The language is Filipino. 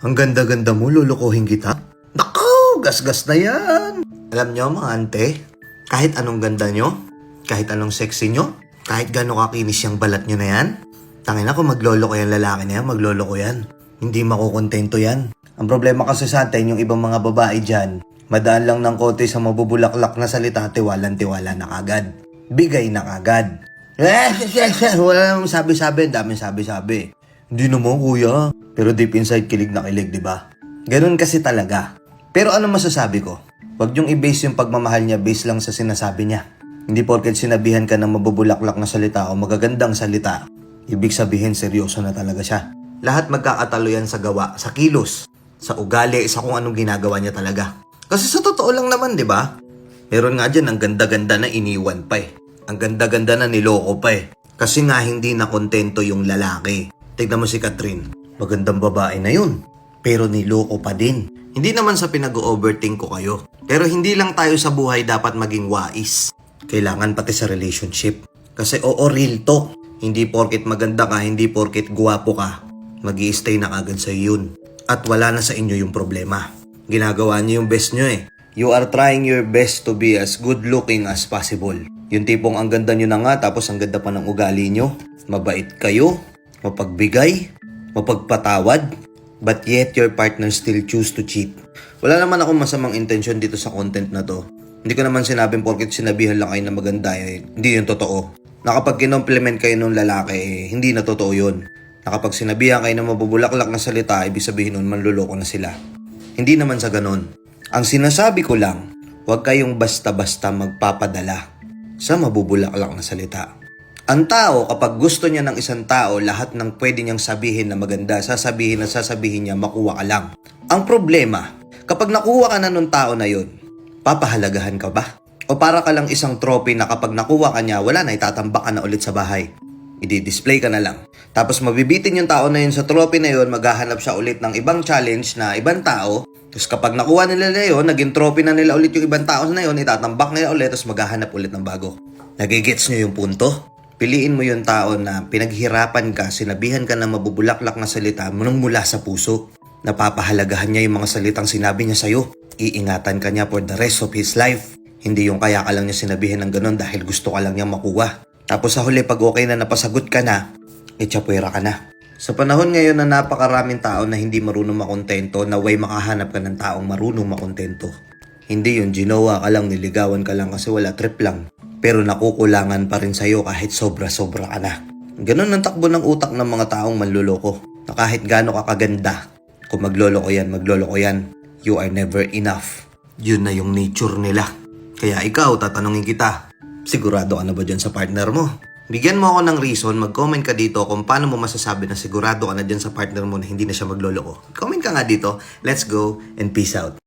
Ang ganda-ganda mo, lulukuhin kita. Naku, gasgas na yan. Alam nyo mga ante, kahit anong ganda nyo, kahit anong sexy nyo, kahit gano'ng kakinis yung balat nyo na yan, tangin ako maglolo ko yung lalaki na yan, maglolo ko yan. Hindi makukontento yan. Ang problema kasi sa atin, yung ibang mga babae dyan, madaan lang ng kote sa mabubulaklak na salita, tiwalan-tiwala na kagad. Bigay na kagad. Eh, wala namang sabi-sabi, daming sabi-sabi. Hindi naman kuya. Pero deep inside, kilig na kilig, di ba? Ganun kasi talaga. Pero ano masasabi ko? Huwag yung i-base yung pagmamahal niya based lang sa sinasabi niya. Hindi porket sinabihan ka ng mabubulaklak na salita o magagandang salita, ibig sabihin seryoso na talaga siya. Lahat magkakatalo yan sa gawa, sa kilos, sa ugali, sa kung anong ginagawa niya talaga. Kasi sa totoo lang naman, di ba? Meron nga dyan, ang ganda-ganda na iniwan pa eh. Ang ganda-ganda na niloko pa eh. Kasi nga hindi na kontento yung lalaki. Tignan mo si Catherine. Magandang babae na yun. Pero niloko pa din. Hindi naman sa pinag-overthink ko kayo. Pero hindi lang tayo sa buhay dapat maging wais. Kailangan pati sa relationship. Kasi oo, real talk. Hindi porket maganda ka, hindi porket guwapo ka. mag stay na kagad sa yun. At wala na sa inyo yung problema. Ginagawa niyo yung best nyo eh. You are trying your best to be as good looking as possible. Yung tipong ang ganda nyo na nga tapos ang ganda pa ng ugali nyo. Mabait kayo, mapagbigay, mapagpatawad, but yet your partner still choose to cheat. Wala naman akong masamang intention dito sa content na to. Hindi ko naman sinabing porket sinabihan lang kayo na maganda eh, hindi yun totoo. Na kapag kayo ng lalaki, eh, hindi na totoo yun. Na sinabihan kayo ng mabubulaklak na salita, ibig sabihin nun manluloko na sila. Hindi naman sa ganon. Ang sinasabi ko lang, huwag kayong basta-basta magpapadala sa mabubulaklak na salita. Ang tao, kapag gusto niya ng isang tao, lahat ng pwede niyang sabihin na maganda, sasabihin na sasabihin niya, makuha ka lang. Ang problema, kapag nakuha ka na nung tao na yun, papahalagahan ka ba? O para ka lang isang trophy na kapag nakuha ka niya, wala na, itatambak ka na ulit sa bahay. I-display ka na lang. Tapos mabibitin yung tao na yun sa trophy na yun, maghahanap siya ulit ng ibang challenge na ibang tao. Tapos kapag nakuha nila na yun, naging trophy na nila ulit yung ibang tao na yun, itatambak nila ulit, tapos maghahanap ulit ng bago. Nagigets nyo yung punto? Piliin mo yung tao na pinaghirapan ka, sinabihan ka na mabubulaklak na salita munang mula sa puso. Napapahalagahan niya yung mga salitang sinabi niya sa'yo. Iingatan ka niya for the rest of his life. Hindi yung kaya ka lang niya sinabihin ng ganun dahil gusto ka lang niya makuha. Tapos sa huli pag okay na napasagot ka na, itsapwera ka na. Sa panahon ngayon na napakaraming tao na hindi marunong makontento, na way makahanap ka ng taong marunong makontento. Hindi yung ginawa ka lang, niligawan ka lang kasi wala trip lang. Pero nakukulangan pa rin sa'yo kahit sobra-sobra ka na. Ganon ang takbo ng utak ng mga taong manluloko. Na kahit gaano ka kaganda, kung magloloko yan, magloloko yan, you are never enough. Yun na yung nature nila. Kaya ikaw, tatanungin kita, sigurado ka na ba dyan sa partner mo? Bigyan mo ako ng reason, mag-comment ka dito kung paano mo masasabi na sigurado ka na dyan sa partner mo na hindi na siya magloloko. Comment ka nga dito. Let's go and peace out.